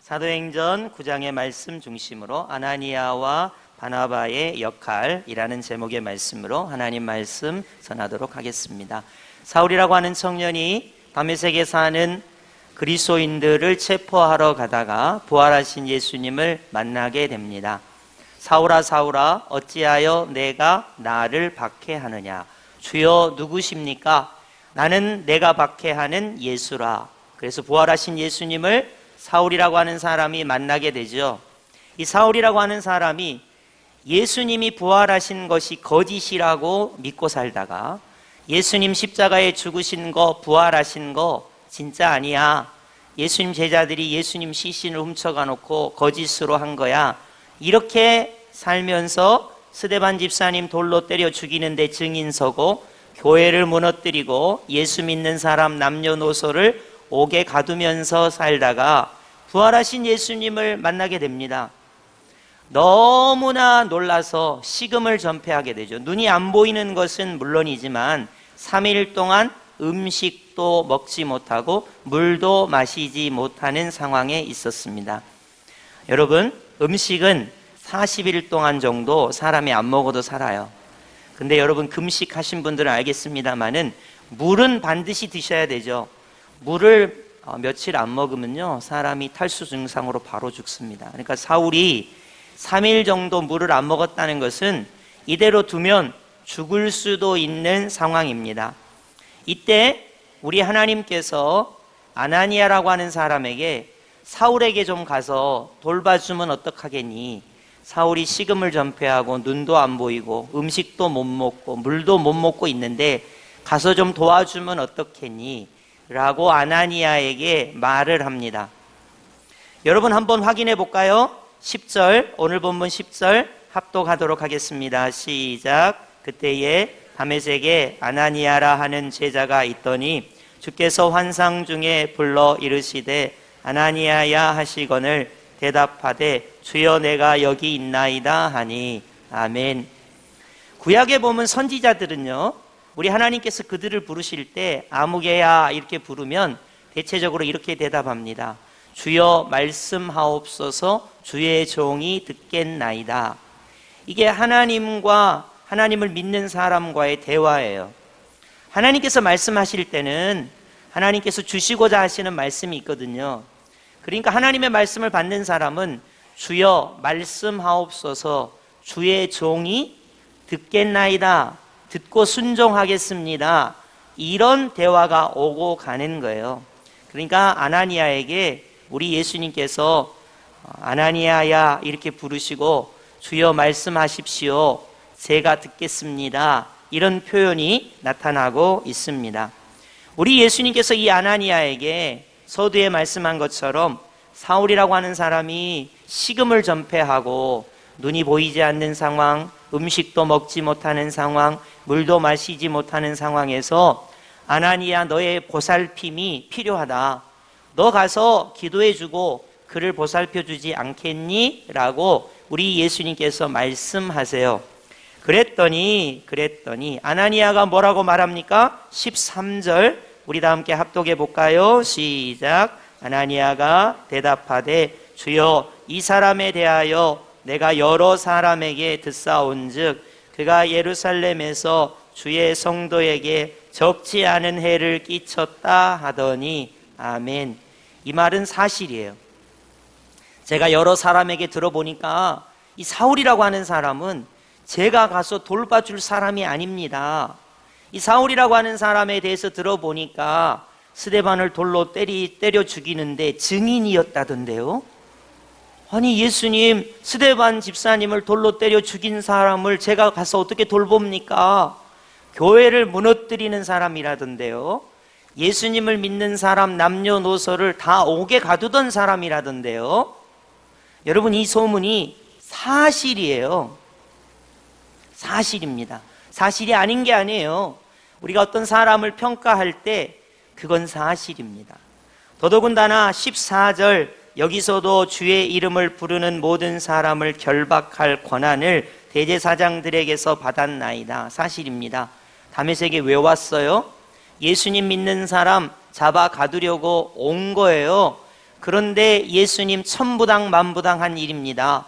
사도행전 9장의 말씀 중심으로 아나니아와 바나바의 역할이라는 제목의 말씀으로 하나님 말씀 전하도록 하겠습니다. 사울이라고 하는 청년이 다메섹에 사는 그리스도인들을 체포하러 가다가 부활하신 예수님을 만나게 됩니다. 사울아 사울아 어찌하여 내가 나를 박해하느냐 주여 누구십니까? 나는 내가 박해하는 예수라. 그래서 부활하신 예수님을 사울이라고 하는 사람이 만나게 되죠. 이 사울이라고 하는 사람이 예수님이 부활하신 것이 거짓이라고 믿고 살다가 예수님 십자가에 죽으신 거, 부활하신 거 진짜 아니야. 예수님 제자들이 예수님 시신을 훔쳐가 놓고 거짓으로 한 거야. 이렇게 살면서 스데반 집사님 돌로 때려 죽이는데 증인 서고 교회를 무너뜨리고 예수 믿는 사람 남녀노소를 옥에 가두면서 살다가 부활하신 예수님을 만나게 됩니다. 너무나 놀라서 식음을 전폐하게 되죠. 눈이 안 보이는 것은 물론이지만 3일 동안 음식도 먹지 못하고 물도 마시지 못하는 상황에 있었습니다. 여러분, 음식은 40일 동안 정도 사람이 안 먹어도 살아요. 근데 여러분 금식하신 분들은 알겠습니다만은 물은 반드시 드셔야 되죠. 물을 어, 며칠 안 먹으면요 사람이 탈수 증상으로 바로 죽습니다. 그러니까 사울이 3일 정도 물을 안 먹었다는 것은 이대로 두면 죽을 수도 있는 상황입니다. 이때 우리 하나님께서 아나니아라고 하는 사람에게 사울에게 좀 가서 돌봐주면 어떡하겠니? 사울이 식음을 전폐하고 눈도 안 보이고 음식도 못 먹고 물도 못 먹고 있는데 가서 좀 도와주면 어떻겠니? 라고 아나니아에게 말을 합니다. 여러분 한번 확인해 볼까요? 10절, 오늘 본문 10절 합독하도록 하겠습니다. 시작. 그때에 다메섹에 아나니아라 하는 제자가 있더니 주께서 환상 중에 불러 이르시되 아나니아야 하시거늘 대답하되 주여 내가 여기 있나이다 하니 아멘. 구약에 보면 선지자들은요. 우리 하나님께서 그들을 부르실 때 아무개야 이렇게 부르면 대체적으로 이렇게 대답합니다. 주여 말씀하옵소서 주의 종이 듣겠나이다. 이게 하나님과 하나님을 믿는 사람과의 대화예요. 하나님께서 말씀하실 때는 하나님께서 주시고자 하시는 말씀이 있거든요. 그러니까 하나님의 말씀을 받는 사람은 주여 말씀하옵소서 주의 종이 듣겠나이다. 듣고 순종하겠습니다. 이런 대화가 오고 가는 거예요. 그러니까 아나니아에게 우리 예수님께서 아나니아야 이렇게 부르시고 주여 말씀하십시오. 제가 듣겠습니다. 이런 표현이 나타나고 있습니다. 우리 예수님께서 이 아나니아에게 서두에 말씀한 것처럼 사울이라고 하는 사람이 식음을 전폐하고 눈이 보이지 않는 상황, 음식도 먹지 못하는 상황, 물도 마시지 못하는 상황에서 아나니아 너의 보살핌이 필요하다. 너 가서 기도해 주고 그를 보살펴 주지 않겠니? 라고 우리 예수님께서 말씀하세요. 그랬더니 그랬더니 아나니아가 뭐라고 말합니까? 13절 우리 다 함께 합독해 볼까요? 시작. 아나니아가 대답하되 주여 이 사람에 대하여 내가 여러 사람에게 듣사온즉 그가 예루살렘에서 주의 성도에게 적지 않은 해를 끼쳤다 하더니 아멘. 이 말은 사실이에요. 제가 여러 사람에게 들어보니까 이 사울이라고 하는 사람은 제가 가서 돌봐줄 사람이 아닙니다. 이 사울이라고 하는 사람에 대해서 들어보니까 스데반을 돌로 때리, 때려 죽이는데 증인이었다던데요. 아니 예수님 스데반 집사님을 돌로 때려 죽인 사람을 제가 가서 어떻게 돌봅니까? 교회를 무너뜨리는 사람이라던데요. 예수님을 믿는 사람 남녀노소를 다 옥에 가두던 사람이라던데요. 여러분 이 소문이 사실이에요. 사실입니다. 사실이 아닌 게 아니에요. 우리가 어떤 사람을 평가할 때 그건 사실입니다. 더더군다나 14절 여기서도 주의 이름을 부르는 모든 사람을 결박할 권한을 대제사장들에게서 받았나이다. 사실입니다. 다메섹에 왜 왔어요? 예수님 믿는 사람 잡아 가두려고 온 거예요. 그런데 예수님 천부당 만부당한 일입니다.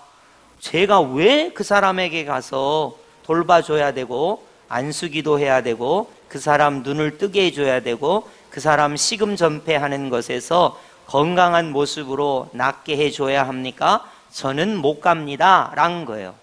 제가 왜 그 사람에게 가서 돌봐줘야 되고 안수기도 해야 되고 그 사람 눈을 뜨게 해줘야 되고 그 사람 식음 전폐하는 것에서 건강한 모습으로 낫게 해줘야 합니까? 저는 못 갑니다. 라는 거예요.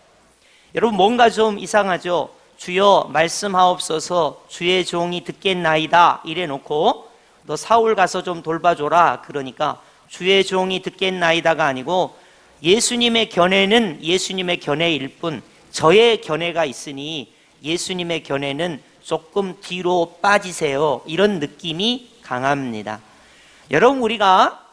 여러분 뭔가 좀 이상하죠? 주여 말씀하옵소서 주의 종이 듣겠나이다 이래 놓고 너 사울 가서 좀 돌봐줘라 그러니까 주의 종이 듣겠나이다가 아니고 예수님의 견해는 예수님의 견해일 뿐 저의 견해가 있으니 예수님의 견해는 조금 뒤로 빠지세요 이런 느낌이 강합니다 여러분 우리가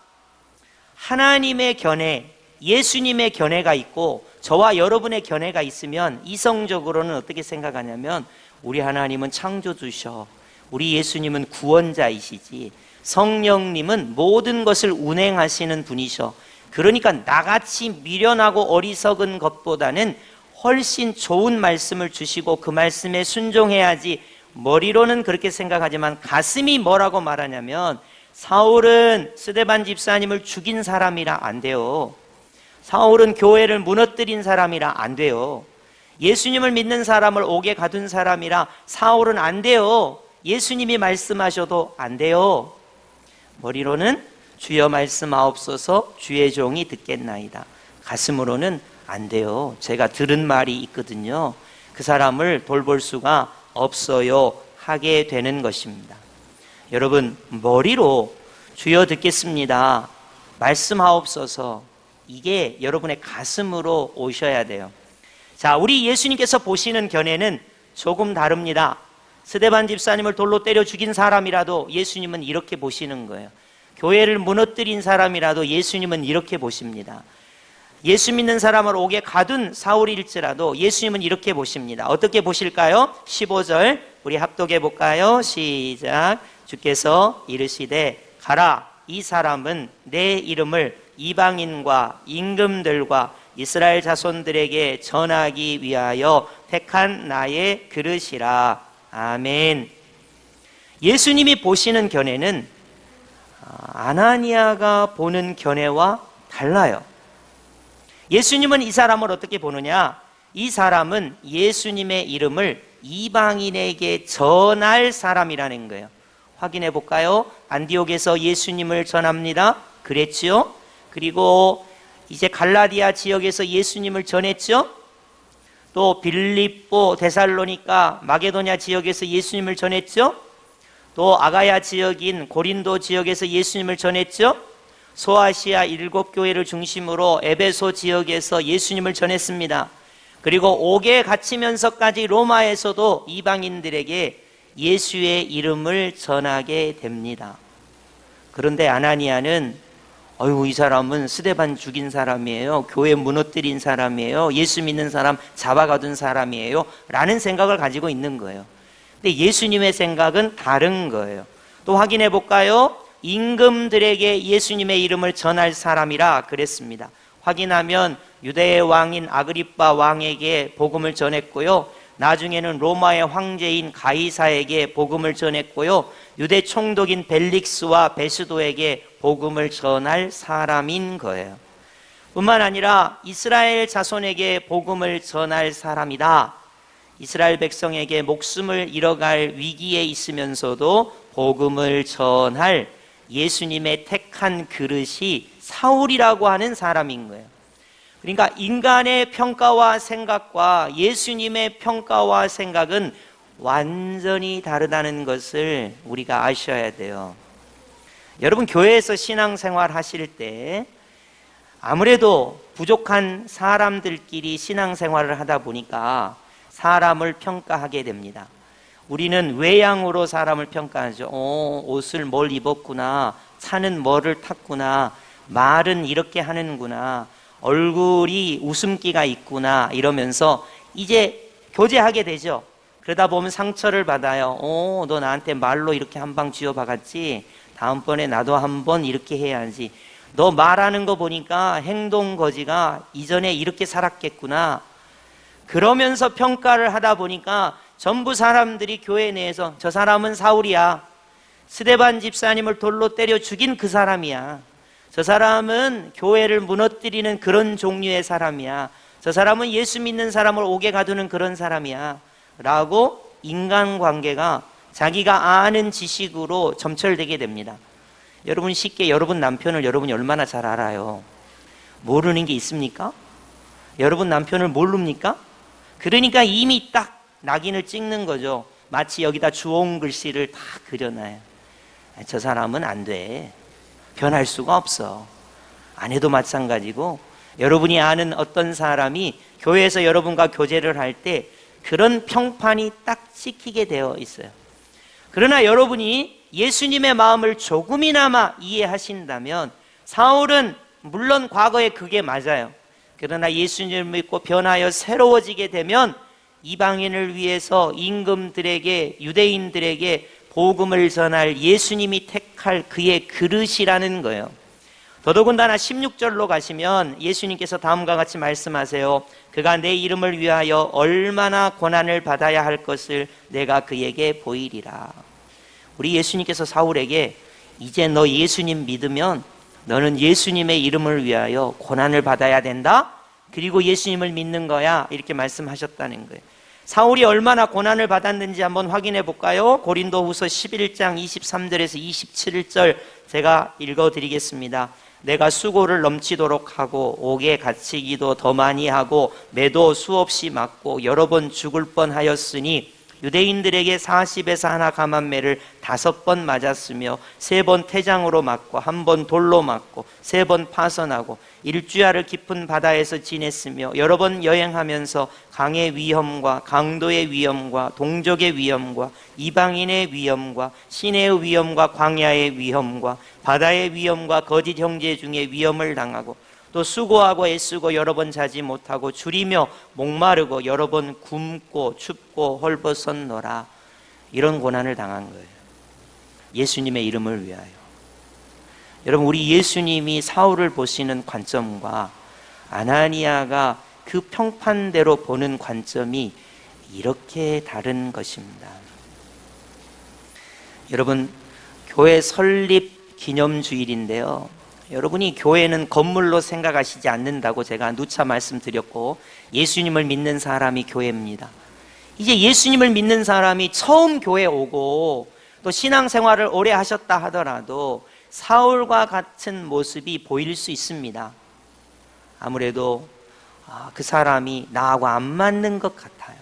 하나님의 견해 예수님의 견해가 있고 저와 여러분의 견해가 있으면 이성적으로는 어떻게 생각하냐면 우리 하나님은 창조주셔. 우리 예수님은 구원자이시지. 성령님은 모든 것을 운행하시는 분이셔. 그러니까 나같이 미련하고 어리석은 것보다는 훨씬 좋은 말씀을 주시고 그 말씀에 순종해야지 머리로는 그렇게 생각하지만 가슴이 뭐라고 말하냐면 사울은 스데반 집사님을 죽인 사람이라 안 돼요. 사울은 교회를 무너뜨린 사람이라 안 돼요. 예수님을 믿는 사람을 옥에 가둔 사람이라 사울은 안 돼요. 예수님이 말씀하셔도 안 돼요. 머리로는 주여 말씀하옵소서 주의 종이 듣겠나이다. 가슴으로는 안 돼요. 제가 들은 말이 있거든요. 그 사람을 돌볼 수가 없어요. 하게 되는 것입니다. 여러분, 머리로 주여 듣겠습니다. 말씀하옵소서. 이게 여러분의 가슴으로 오셔야 돼요. 자, 우리 예수님께서 보시는 견해는 조금 다릅니다. 스데반 집사님을 돌로 때려 죽인 사람이라도 예수님은 이렇게 보시는 거예요. 교회를 무너뜨린 사람이라도 예수님은 이렇게 보십니다. 예수 믿는 사람을 옥에 가둔 사울일지라도 예수님은 이렇게 보십니다. 어떻게 보실까요? 15절 우리 합독해 볼까요? 시작. 주께서 이르시되 가라 이 사람은 내 이름을 이방인과 임금들과 이스라엘 자손들에게 전하기 위하여 택한 나의 그릇이라. 아멘. 예수님이 보시는 견해는 아, 아나니아가 보는 견해와 달라요. 예수님은 이 사람을 어떻게 보느냐? 이 사람은 예수님의 이름을 이방인에게 전할 사람이라는 거예요. 확인해 볼까요? 안디옥에서 예수님을 전합니다. 그랬지요? 그리고 이제 갈라디아 지역에서 예수님을 전했죠? 또 빌립보, 데살로니카, 마게도냐 지역에서 예수님을 전했죠? 또 아가야 지역인 고린도 지역에서 예수님을 전했죠? 소아시아 일곱 교회를 중심으로 에베소 지역에서 예수님을 전했습니다. 그리고 옥에 갇히면서까지 로마에서도 이방인들에게 예수의 이름을 전하게 됩니다. 그런데 아나니아는 어휴 이 사람은 스데반 죽인 사람이에요. 교회 무너뜨린 사람이에요. 예수 믿는 사람 잡아가둔 사람이에요. 라는 생각을 가지고 있는 거예요. 근데 예수님의 생각은 다른 거예요. 또 확인해 볼까요? 임금들에게 예수님의 이름을 전할 사람이라 그랬습니다. 확인하면 유대의 왕인 아그리빠 왕에게 복음을 전했고요. 나중에는 로마의 황제인 가이사에게 복음을 전했고요. 유대 총독인 벨릭스와 베스도에게 복음을 전할 사람인 거예요. 뿐만 아니라 이스라엘 자손에게 복음을 전할 사람이다. 이스라엘 백성에게 목숨을 잃어갈 위기에 있으면서도 복음을 전할 예수님의 택한 그릇이 사울이라고 하는 사람인 거예요. 그러니까 인간의 평가와 생각과 예수님의 평가와 생각은 완전히 다르다는 것을 우리가 아셔야 돼요. 여러분, 교회에서 신앙생활 하실 때 아무래도 부족한 사람들끼리 신앙생활을 하다 보니까 사람을 평가하게 됩니다. 우리는 외양으로 사람을 평가하죠. 어, 옷을 뭘 입었구나. 차는 뭐를 탔구나. 말은 이렇게 하는구나. 얼굴이 웃음기가 있구나 이러면서 이제 교제하게 되죠. 그러다 보면 상처를 받아요. 오, 너 나한테 말로 이렇게 한 방 쥐어 박았지? 다음번에 나도 한번 이렇게 해야지. 너 말하는 거 보니까 행동 거지가 이전에 이렇게 살았겠구나. 그러면서 평가를 하다 보니까 전부 사람들이 교회 내에서 저 사람은 사울이야. 스데반 집사님을 돌로 때려 죽인 그 사람이야. 저 사람은 교회를 무너뜨리는 그런 종류의 사람이야. 저 사람은 예수 믿는 사람을 오게 가두는 그런 사람이야. 라고 인간관계가 자기가 아는 지식으로 점철되게 됩니다. 여러분 쉽게 여러분 남편을 여러분이 얼마나 잘 알아요? 모르는 게 있습니까? 여러분 남편을 모릅니까? 그러니까 이미 딱 낙인을 찍는 거죠. 마치 여기다 주홍 글씨를 다 그려놔요. 아, 저 사람은 안 돼. 변할 수가 없어. 아내도 마찬가지고 여러분이 아는 어떤 사람이 교회에서 여러분과 교제를 할 때 그런 평판이 딱 찍히게 되어 있어요. 그러나 여러분이 예수님의 마음을 조금이나마 이해하신다면 사울은 물론 과거에 그게 맞아요. 그러나 예수님을 믿고 변하여 새로워지게 되면 이방인을 위해서 임금들에게 유대인들에게 복음을 전할 예수님이 택할 그의 그릇이라는 거예요. 더더군다나 16절로 가시면 예수님께서 다음과 같이 말씀하세요. 그가 내 이름을 위하여 얼마나 고난을 받아야 할 것을 내가 그에게 보이리라. 우리 예수님께서 사울에게 이제 너 예수님 믿으면 너는 예수님의 이름을 위하여 고난을 받아야 된다. 그리고 예수님을 믿는 거야. 이렇게 말씀하셨다는 거예요. 사울이 얼마나 고난을 받았는지 한번 확인해 볼까요? 고린도 후서 11장 23절에서 27절 제가 읽어 드리겠습니다. 내가 수고를 넘치도록 하고 옥에 갇히기도 더 많이 하고 매도 수없이 맞고 여러 번 죽을 뻔하였으니 유대인들에게 40에서 하나 감한매를 다섯 번 맞았으며 세 번 태장으로 맞고 한 번 돌로 맞고 세 번 파선하고 일주야를 깊은 바다에서 지냈으며 여러 번 여행하면서 강의 위험과 강도의 위험과 동족의 위험과 이방인의 위험과 시내의 위험과 광야의 위험과 바다의 위험과 거짓 형제 중에 위험을 당하고 또 수고하고 애쓰고 여러 번 자지 못하고 줄이며 목마르고 여러 번 굶고 춥고 헐벗었노라 이런 고난을 당한 거예요. 예수님의 이름을 위하여. 여러분 우리 예수님이 사울을 보시는 관점과 아나니아가 그 평판대로 보는 관점이 이렇게 다른 것입니다. 여러분 교회 설립 기념 주일인데요. 여러분이 교회는 건물로 생각하시지 않는다고 제가 누차 말씀드렸고 예수님을 믿는 사람이 교회입니다. 이제 예수님을 믿는 사람이 처음 교회 오고 또 신앙생활을 오래 하셨다 하더라도 사울과 같은 모습이 보일 수 있습니다. 아무래도 아, 그 사람이 나하고 안 맞는 것 같아요.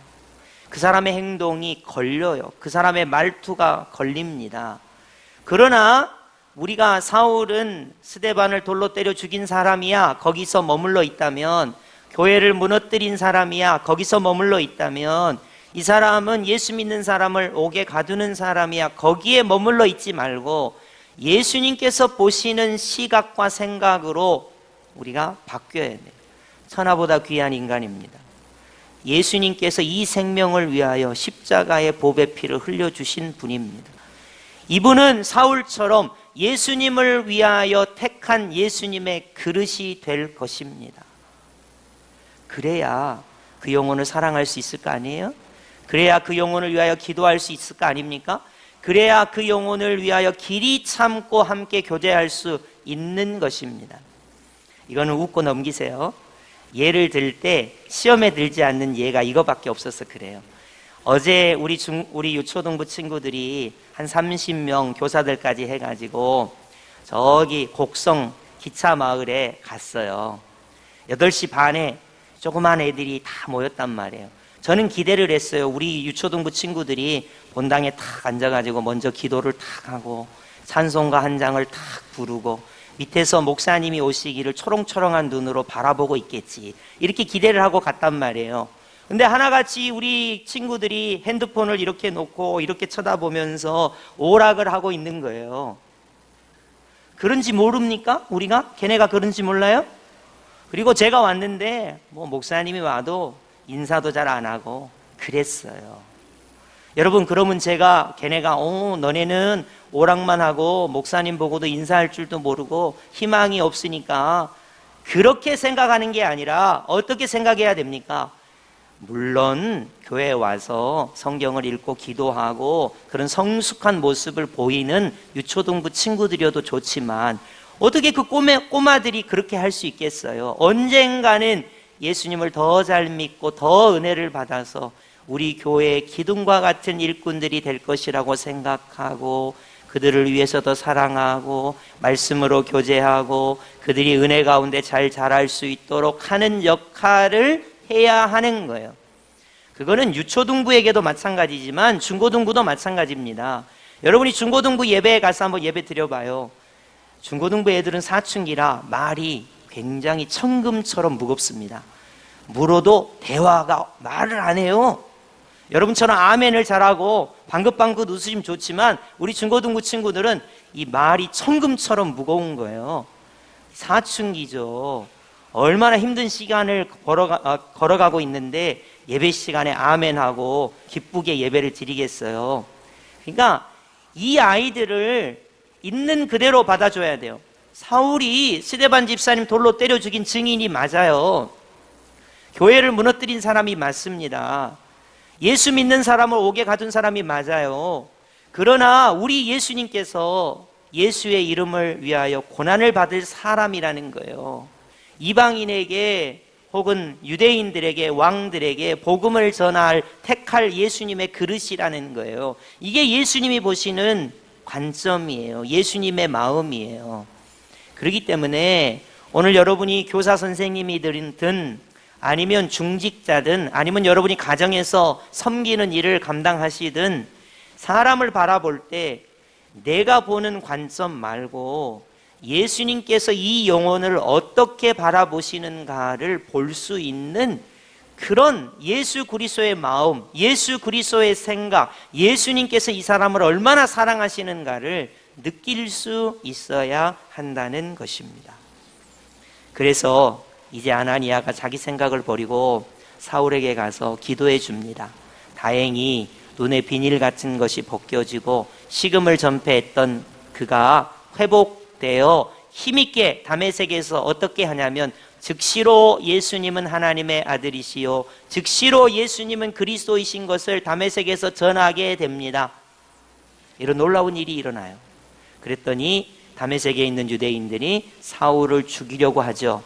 그 사람의 행동이 걸려요. 그 사람의 말투가 걸립니다. 그러나 우리가 사울은 스데반을 돌로 때려 죽인 사람이야. 거기서 머물러 있다면 교회를 무너뜨린 사람이야. 거기서 머물러 있다면 이 사람은 예수 믿는 사람을 옥에 가두는 사람이야. 거기에 머물러 있지 말고 예수님께서 보시는 시각과 생각으로 우리가 바뀌어야 돼요. 천하보다 귀한 인간입니다. 예수님께서 이 생명을 위하여 십자가의 보배 피를 흘려 주신 분입니다. 이분은 사울처럼 예수님을 위하여 택한 예수님의 그릇이 될 것입니다. 그래야 그 영혼을 사랑할 수 있을 거 아니에요? 그래야 그 영혼을 위하여 기도할 수 있을 거 아닙니까? 그래야 그 영혼을 위하여 길이 참고 함께 교제할 수 있는 것입니다. 이거는 웃고 넘기세요. 예를 들 때 시험에 들지 않는 예가 이거밖에 없어서 그래요. 어제 우리 중, 우리 유초등부 친구들이 한 30명 교사들까지 해가지고 저기 곡성 기차 마을에 갔어요. 8시 반에 조그만 애들이 다 모였단 말이에요. 저는 기대를 했어요. 우리 유초등부 친구들이 본당에 탁 앉아가지고 먼저 기도를 탁 하고 찬송가 한 장을 탁 부르고 밑에서 목사님이 오시기를 초롱초롱한 눈으로 바라보고 있겠지. 이렇게 기대를 하고 갔단 말이에요. 근데 하나같이 우리 친구들이 핸드폰을 이렇게 놓고 이렇게 쳐다보면서 오락을 하고 있는 거예요. 그런지 모릅니까? 우리가? 걔네가 그런지 몰라요? 그리고 제가 왔는데 뭐 목사님이 와도 인사도 잘 안 하고 그랬어요. 여러분 그러면 제가 걔네가 어 너네는 오락만 하고 목사님 보고도 인사할 줄도 모르고 희망이 없으니까 그렇게 생각하는 게 아니라 어떻게 생각해야 됩니까? 물론 교회에 와서 성경을 읽고 기도하고 그런 성숙한 모습을 보이는 유초등부 친구들이어도 좋지만 어떻게 그 꼬마, 꼬마들이 그렇게 할 수 있겠어요? 언젠가는 예수님을 더 잘 믿고 더 은혜를 받아서 우리 교회의 기둥과 같은 일꾼들이 될 것이라고 생각하고 그들을 위해서 더 사랑하고 말씀으로 교제하고 그들이 은혜 가운데 잘 자랄 수 있도록 하는 역할을 해야 하는 거예요. 그거는 유초등부에게도 마찬가지지만 중고등부도 마찬가지입니다. 여러분이 중고등부 예배에 가서 한번 예배 드려봐요. 중고등부 애들은 사춘기라 말이 굉장히 천금처럼 무겁습니다. 물어도 대화가 말을 안 해요. 여러분처럼 아멘을 잘하고 방긋방긋 웃으시면 좋지만 우리 중고등부 친구들은 이 말이 천금처럼 무거운 거예요. 사춘기죠. 얼마나 힘든 시간을 걸어가, 아, 걸어가고 있는데 예배 시간에 아멘하고 기쁘게 예배를 드리겠어요. 그러니까 이 아이들을 있는 그대로 받아줘야 돼요. 사울이 스데반 집사님 돌로 때려 죽인 증인이 맞아요. 교회를 무너뜨린 사람이 맞습니다. 예수 믿는 사람을 옥에 가둔 사람이 맞아요. 그러나 우리 예수님께서 예수의 이름을 위하여 고난을 받을 사람이라는 거예요. 이방인에게 혹은 유대인들에게 왕들에게 복음을 전할 택할 예수님의 그릇이라는 거예요. 이게 예수님이 보시는 관점이에요. 예수님의 마음이에요. 그렇기 때문에 오늘 여러분이 교사 선생님이든 아니면 중직자든 아니면 여러분이 가정에서 섬기는 일을 감당하시든 사람을 바라볼 때 내가 보는 관점 말고 예수님께서 이 영혼을 어떻게 바라보시는가를 볼 수 있는 그런 예수 그리스도의 마음, 예수 그리스도의 생각, 예수님께서 이 사람을 얼마나 사랑하시는가를 느낄 수 있어야 한다는 것입니다. 그래서 이제 아나니아가 자기 생각을 버리고 사울에게 가서 기도해 줍니다. 다행히 눈에 비닐 같은 것이 벗겨지고 식음을 전폐했던 그가 회복 되어 힘있게 다메섹에서 어떻게 하냐면 즉시로 예수님은 하나님의 아들이시요 즉시로 예수님은 그리스도이신 것을 다메섹에서 전하게 됩니다. 이런 놀라운 일이 일어나요. 그랬더니 다메섹에 있는 유대인들이 사울을 죽이려고 하죠.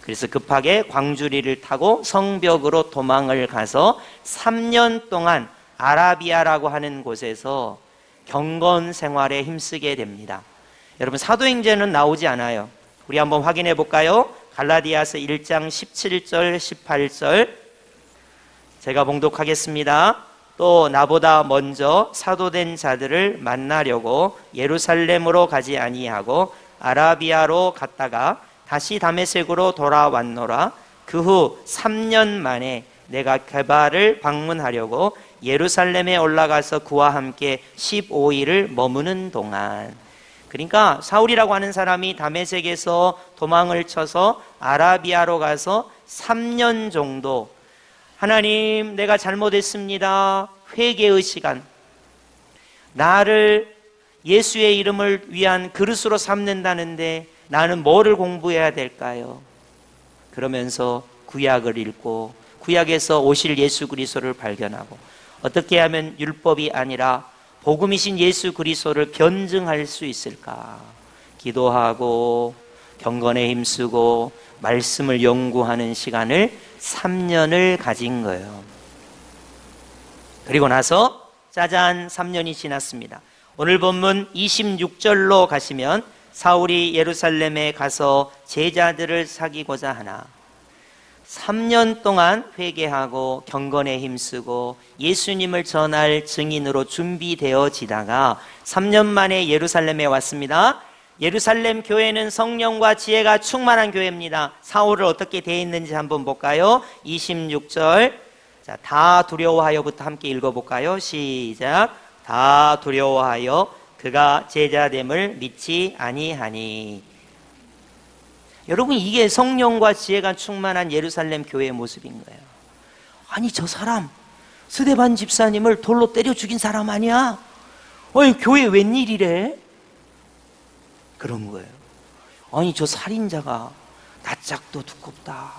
그래서 급하게 광주리를 타고 성벽으로 도망을 가서 3년 동안 아라비아라고 하는 곳에서 경건 생활에 힘쓰게 됩니다. 여러분 사도행전은 나오지 않아요. 우리 한번 확인해 볼까요? 갈라디아서 1장 17절 18절 제가 봉독하겠습니다. 또 나보다 먼저 사도된 자들을 만나려고 예루살렘으로 가지 아니하고 아라비아로 갔다가 다시 다메섹으로 돌아왔노라. 그 후 3년 만에 내가 개발을 방문하려고 예루살렘에 올라가서 그와 함께 15일을 머무는 동안 그러니까 사울이라고 하는 사람이 다메섹에서 도망을 쳐서 아라비아로 가서 3년 정도 하나님 내가 잘못했습니다. 회개의 시간. 나를 예수의 이름을 위한 그릇으로 삼는다는데 나는 뭐를 공부해야 될까요? 그러면서 구약을 읽고 구약에서 오실 예수 그리스도를 발견하고 어떻게 하면 율법이 아니라 복음이신 예수 그리스도를 변증할 수 있을까? 기도하고 경건에 힘쓰고 말씀을 연구하는 시간을 3년을 가진 거예요. 그리고 나서 짜잔 3년이 지났습니다. 오늘 본문 26절로 가시면 사울이 예루살렘에 가서 제자들을 사귀고자 하나 3년 동안 회개하고 경건에 힘쓰고 예수님을 전할 증인으로 준비되어지다가 3년 만에 예루살렘에 왔습니다. 예루살렘 교회는 성령과 지혜가 충만한 교회입니다. 사울을 어떻게 돼 있는지 한번 볼까요? 26절. 자, 다 두려워하여부터 함께 읽어 볼까요? 시작. 다 두려워하여 그가 제자됨을 믿지 아니하니. 여러분 이게 성령과 지혜가 충만한 예루살렘 교회의 모습인 거예요. 아니 저 사람 스데반 집사님을 돌로 때려 죽인 사람 아니야? 어이 교회 웬일이래? 그런 거예요. 아니 저 살인자가 낯짝도 두껍다.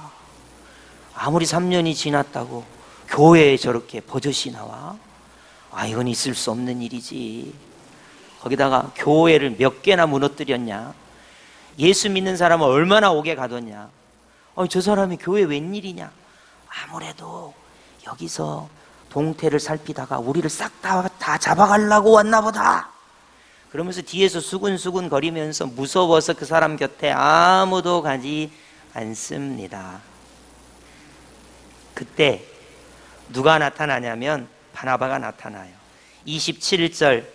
아무리 3년이 지났다고 교회에 저렇게 버젓이 나와? 아 이건 있을 수 없는 일이지. 거기다가 교회를 몇 개나 무너뜨렸냐? 예수 믿는 사람은 얼마나 오게 가뒀냐. 어, 저 사람이 교회 웬일이냐. 아무래도 여기서 동태를 살피다가 우리를 싹 다 다 잡아가려고 왔나 보다. 그러면서 뒤에서 수근수근 거리면서 무서워서 그 사람 곁에 아무도 가지 않습니다. 그때 누가 나타나냐면 바나바가 나타나요. 27절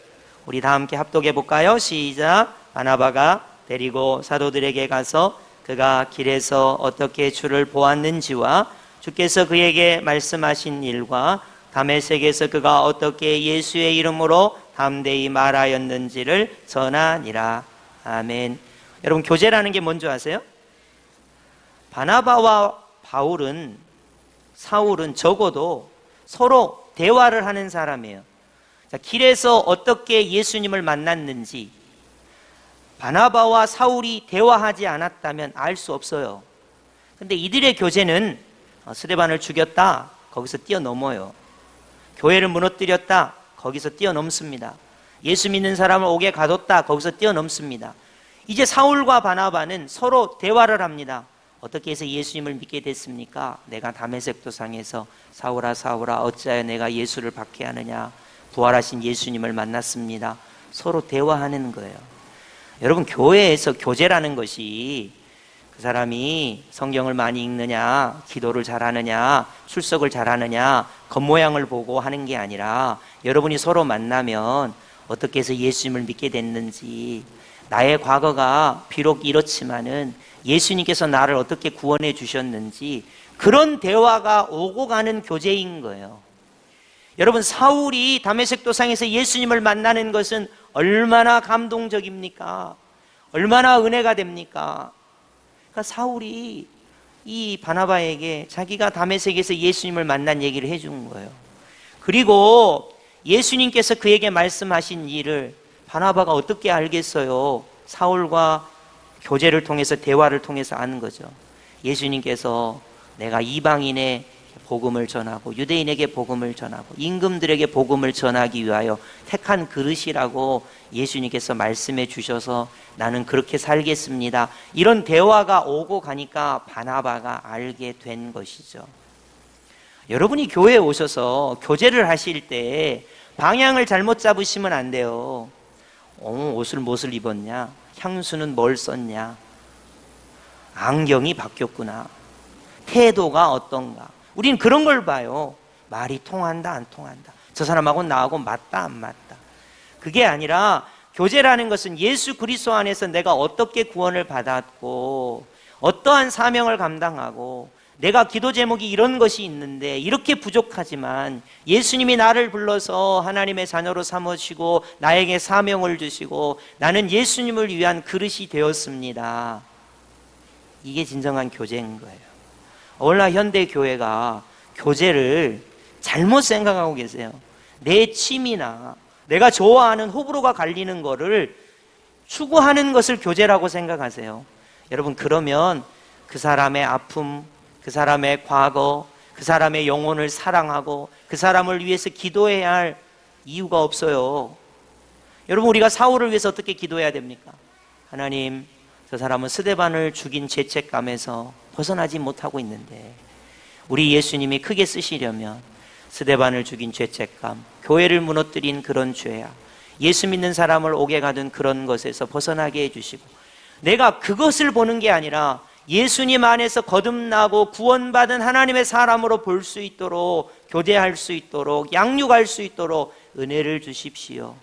우리 다 함께 합독해 볼까요? 시작. 바나바가 데리고 사도들에게 가서 그가 길에서 어떻게 주를 보았는지와 주께서 그에게 말씀하신 일과 담에색에서 그가 어떻게 예수의 이름으로 담대히 말하였는지를 전하니라. 아멘. 여러분 교제라는 게 뭔지 아세요? 바나바와 바울은 사울은 적어도 서로 대화를 하는 사람이에요. 자, 길에서 어떻게 예수님을 만났는지 바나바와 사울이 대화하지 않았다면 알 수 없어요. 근데 이들의 교제는 어, 스데반을 죽였다. 거기서 뛰어넘어요. 교회를 무너뜨렸다. 거기서 뛰어넘습니다. 예수 믿는 사람을 옥에 가뒀다. 거기서 뛰어넘습니다. 이제 사울과 바나바는 서로 대화를 합니다. 어떻게 해서 예수님을 믿게 됐습니까? 내가 담에색 도상에서 사울아 사울아 어찌하여 내가 예수를 박해하느냐 부활하신 예수님을 만났습니다. 서로 대화하는 거예요. 여러분 교회에서 교제라는 것이 그 사람이 성경을 많이 읽느냐, 기도를 잘하느냐, 출석을 잘하느냐, 겉모양을 보고 하는 게 아니라 여러분이 서로 만나면 어떻게 해서 예수님을 믿게 됐는지 나의 과거가 비록 이렇지만은 예수님께서 나를 어떻게 구원해 주셨는지 그런 대화가 오고 가는 교제인 거예요. 여러분 사울이 담에색 도상에서 예수님을 만나는 것은 얼마나 감동적입니까? 얼마나 은혜가 됩니까? 그러니까 사울이 이 바나바에게 자기가 담에색에서 예수님을 만난 얘기를 해준 거예요. 그리고 예수님께서 그에게 말씀하신 일을 바나바가 어떻게 알겠어요? 사울과 교제를 통해서 대화를 통해서 아는 거죠. 예수님께서 내가 이방인의 복음을 전하고 유대인에게 복음을 전하고 임금들에게 복음을 전하기 위하여 택한 그릇이라고 예수님께서 말씀해 주셔서 나는 그렇게 살겠습니다. 이런 대화가 오고 가니까 바나바가 알게 된 것이죠. 여러분이 교회에 오셔서 교제를 하실 때 방향을 잘못 잡으시면 안 돼요. 어, 옷을 무엇을 입었냐? 향수는 뭘 썼냐? 안경이 바뀌었구나. 태도가 어떤가? 우리는 그런 걸 봐요. 말이 통한다, 안 통한다. 저 사람하고 나하고 맞다, 안 맞다. 그게 아니라 교제라는 것은 예수 그리스도 안에서 내가 어떻게 구원을 받았고 어떠한 사명을 감당하고 내가 기도 제목이 이런 것이 있는데 이렇게 부족하지만 예수님이 나를 불러서 하나님의 자녀로 삼으시고 나에게 사명을 주시고 나는 예수님을 위한 그릇이 되었습니다. 이게 진정한 교제인 거예요. 오늘날 현대 교회가 교제를 잘못 생각하고 계세요. 내 취미나 내가 좋아하는 호불호가 갈리는 거를 추구하는 것을 교제라고 생각하세요. 여러분 그러면 그 사람의 아픔, 그 사람의 과거, 그 사람의 영혼을 사랑하고 그 사람을 위해서 기도해야 할 이유가 없어요. 여러분 우리가 사울을 위해서 어떻게 기도해야 됩니까? 하나님, 저 사람은 스데반을 죽인 죄책감에서 벗어나지 못하고 있는데 우리 예수님이 크게 쓰시려면 스데반을 죽인 죄책감, 교회를 무너뜨린 그런 죄야, 예수 믿는 사람을 오게 가둔 그런 것에서 벗어나게 해주시고 내가 그것을 보는 게 아니라 예수님 안에서 거듭나고 구원받은 하나님의 사람으로 볼 수 있도록 교제할 수 있도록 양육할 수 있도록 은혜를 주십시오.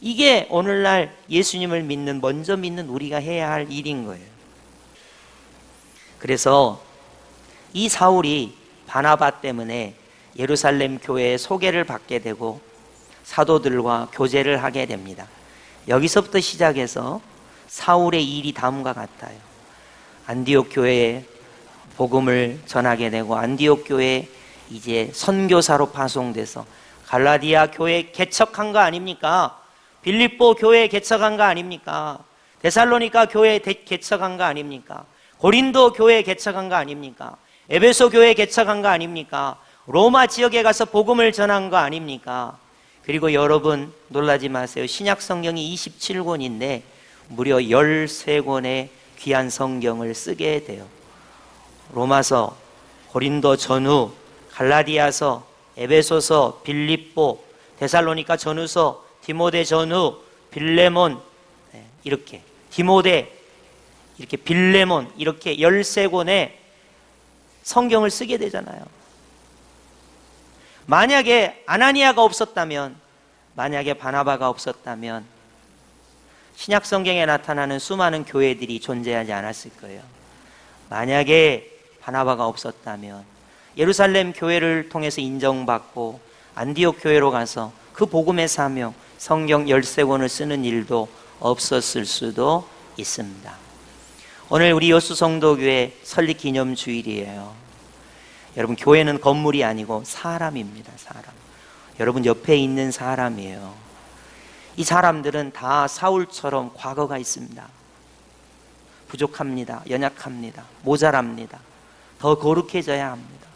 이게 오늘날 예수님을 믿는 먼저 믿는 우리가 해야 할 일인 거예요. 그래서 이 사울이 바나바 때문에 예루살렘 교회의 소개를 받게 되고 사도들과 교제를 하게 됩니다. 여기서부터 시작해서 사울의 일이 다음과 같아요. 안디옥 교회에 복음을 전하게 되고 안디옥 교회에 이제 선교사로 파송돼서 갈라디아 교회 개척한 거 아닙니까? 빌립보 교회 개척한 거 아닙니까? 데살로니가 교회 개척한 거 아닙니까? 고린도 교회 개척한 거 아닙니까? 에베소 교회 개척한 거 아닙니까? 로마 지역에 가서 복음을 전한 거 아닙니까? 그리고 여러분 놀라지 마세요. 신약 성경이 27권인데 무려 13권의 귀한 성경을 쓰게 돼요. 로마서, 고린도 전후, 갈라디아서, 에베소서, 빌립보, 데살로니가 전후서, 디모데 전후, 빌레몬 네, 이렇게 디모데 이렇게 빌레몬 이렇게 13권의 성경을 쓰게 되잖아요. 만약에 아나니아가 없었다면 만약에 바나바가 없었다면 신약 성경에 나타나는 수많은 교회들이 존재하지 않았을 거예요. 만약에 바나바가 없었다면 예루살렘 교회를 통해서 인정받고 안디옥 교회로 가서 그 복음의 사명 성경 열세 권을 쓰는 일도 없었을 수도 있습니다. 오늘 우리 여수 성도교회 설립 기념 주일이에요. 여러분 교회는 건물이 아니고 사람입니다. 사람. 여러분 옆에 있는 사람이에요. 이 사람들은 다 사울처럼 과거가 있습니다. 부족합니다. 연약합니다. 모자랍니다. 더 거룩해져야 합니다.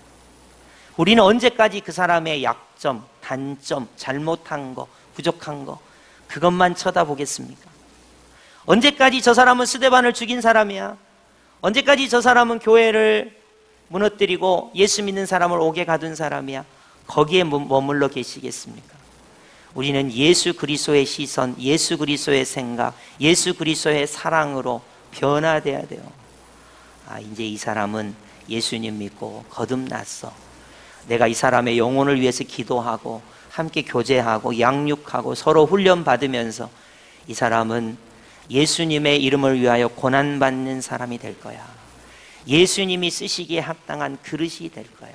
우리는 언제까지 그 사람의 약점, 단점, 잘못한 거, 부족한 거, 그것만 쳐다보겠습니까? 언제까지 저 사람은 스데반을 죽인 사람이야? 언제까지 저 사람은 교회를 무너뜨리고 예수 믿는 사람을 오게 가둔 사람이야? 거기에 머- 머물러 계시겠습니까? 우리는 예수 그리스도의 시선, 예수 그리스도의 생각, 예수 그리스도의 사랑으로 변화돼야 돼요. 아, 이제 이 사람은 예수님 믿고 거듭났어. 내가 이 사람의 영혼을 위해서 기도하고 함께 교제하고 양육하고 서로 훈련 받으면서 이 사람은 예수님의 이름을 위하여 고난 받는 사람이 될 거야. 예수님이 쓰시기에 합당한 그릇이 될 거야.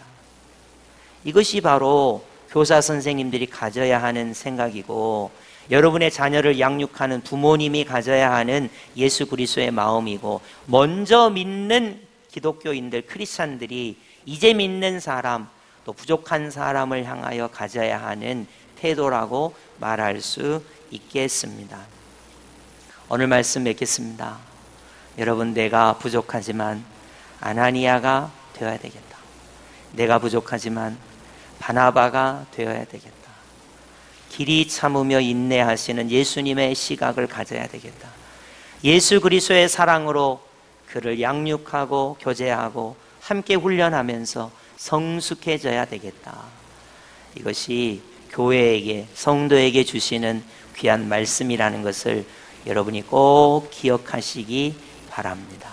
이것이 바로 교사 선생님들이 가져야 하는 생각이고 여러분의 자녀를 양육하는 부모님이 가져야 하는 예수 그리스도의 마음이고 먼저 믿는 기독교인들 크리스찬들이 이제 믿는 사람 또 부족한 사람을 향하여 가져야 하는 태도라고 말할 수 있겠습니다. 오늘 말씀 맺겠습니다. 여러분 내가 부족하지만 아나니아가 되어야 되겠다. 내가 부족하지만 바나바가 되어야 되겠다. 길이 참으며 인내하시는 예수님의 시각을 가져야 되겠다. 예수 그리스도의 사랑으로 그를 양육하고 교제하고 함께 훈련하면서 성숙해져야 되겠다. 이것이 교회에게 성도에게 주시는 귀한 말씀이라는 것을 여러분이 꼭 기억하시기 바랍니다.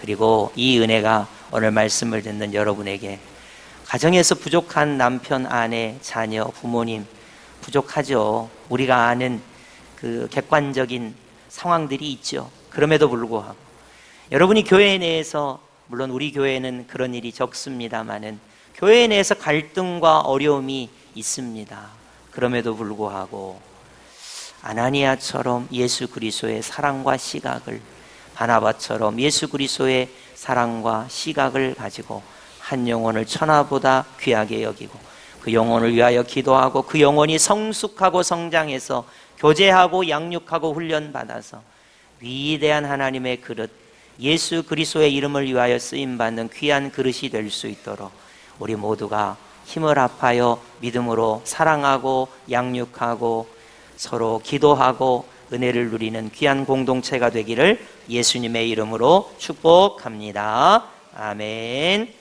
그리고 이 은혜가 오늘 말씀을 듣는 여러분에게 가정에서 부족한 남편, 아내, 자녀, 부모님 부족하죠. 우리가 아는 그 객관적인 상황들이 있죠. 그럼에도 불구하고 여러분이 교회 내에서 물론 우리 교회는 그런 일이 적습니다만은 교회 내에서 갈등과 어려움이 있습니다. 그럼에도 불구하고 아나니아처럼 예수 그리스도의 사랑과 시각을 바나바처럼 예수 그리스도의 사랑과 시각을 가지고 한 영혼을 천하보다 귀하게 여기고 그 영혼을 위하여 기도하고 그 영혼이 성숙하고 성장해서 교제하고 양육하고 훈련받아서 위대한 하나님의 그릇 예수 그리스도의 이름을 위하여 쓰임 받는 귀한 그릇이 될 수 있도록 우리 모두가 힘을 합하여 믿음으로 사랑하고 양육하고 서로 기도하고 은혜를 누리는 귀한 공동체가 되기를 예수님의 이름으로 축복합니다. 아멘.